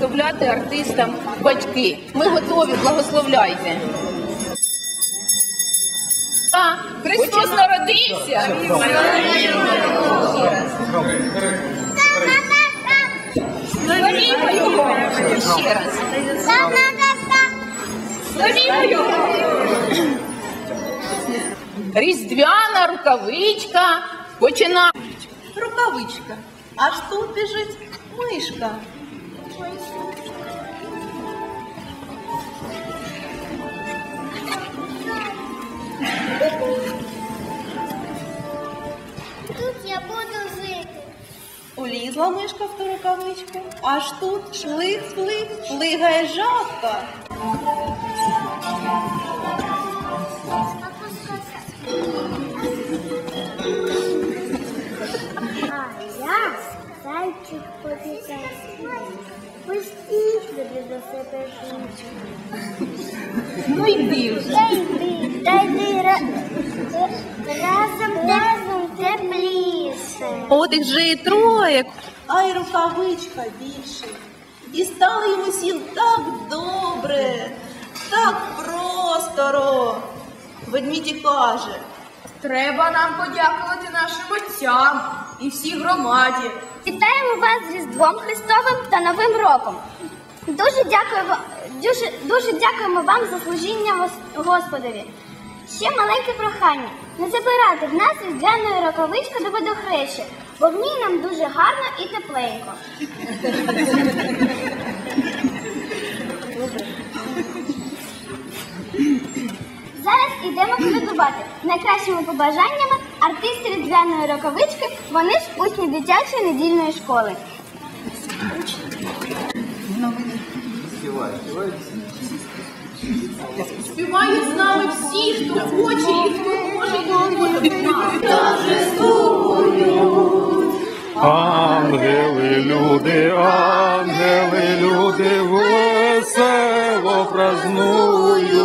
виготовляти артистам батьки. Ми готові, благословляйте. А, Христос народився! Славімо його! Ще раз. Славімо його! Різдвяна рукавичка починає. Рукавичка. Аж тут біжить мишка. Тут я буду жити. Улізла мишка в ту рукавичку. Аж тут шлик-шлик, шлигає жабка. А я зайчик поліцейський. Пустіть мене до себе жінку. Ну йди вже. Та йди, та разом разом тепліше. От їх же і троє, а й рукавичка більше. І стало йому всім так добре, так просторо. Ведмідь каже. Треба нам подякувати нашим отцям і всій громаді. Вітаємо вас з Різдвом Христовим та Новим роком. Дуже дякуємо, дуже, дуже дякуємо вам за служіння Гос- Господові. Ще маленьке прохання. Не забирайте в нас різдвяної роковички до водохреща, бо в ній нам дуже гарно і тепленько. Зараз ідемо колядувати. Найкращими побажаннями артисти різдвяної роковички, вони ж учні дитячої недільної школи. Співають з нами всі, хто хоче і хто може і Ангели, люди, ангели, люди весело празнують.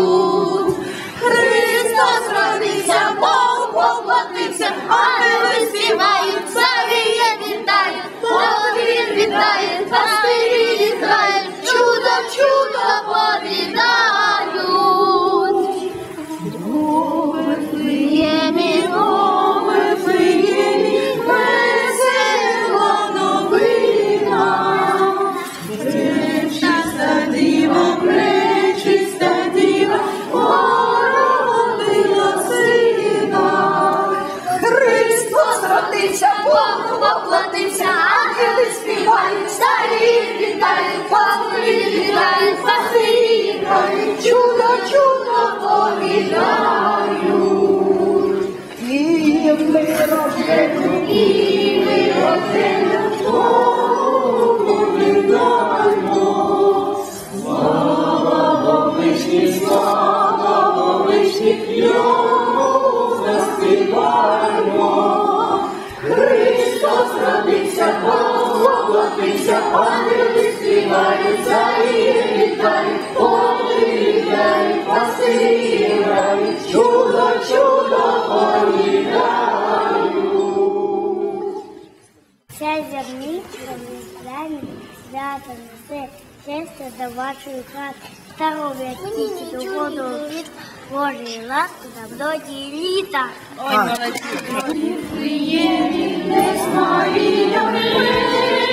Поплатився, ангели співають, чудо, чудо повідають. І ми родину, і ми родину, Богу віддаємо. Слава Вишні, слава Вишні, йому заспіваємо. Христос родився, Бог воплотився, ангели співають, царі вітають, Ця зерничка різдвяні свято несе щастя до вашої хати. Здоров'я тільки до воду від Божої ласки, доброті і літа. Ой, молодці. Породила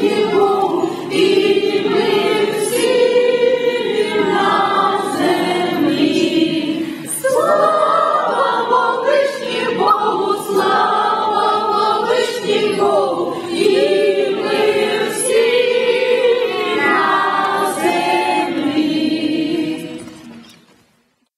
Богу, Богу,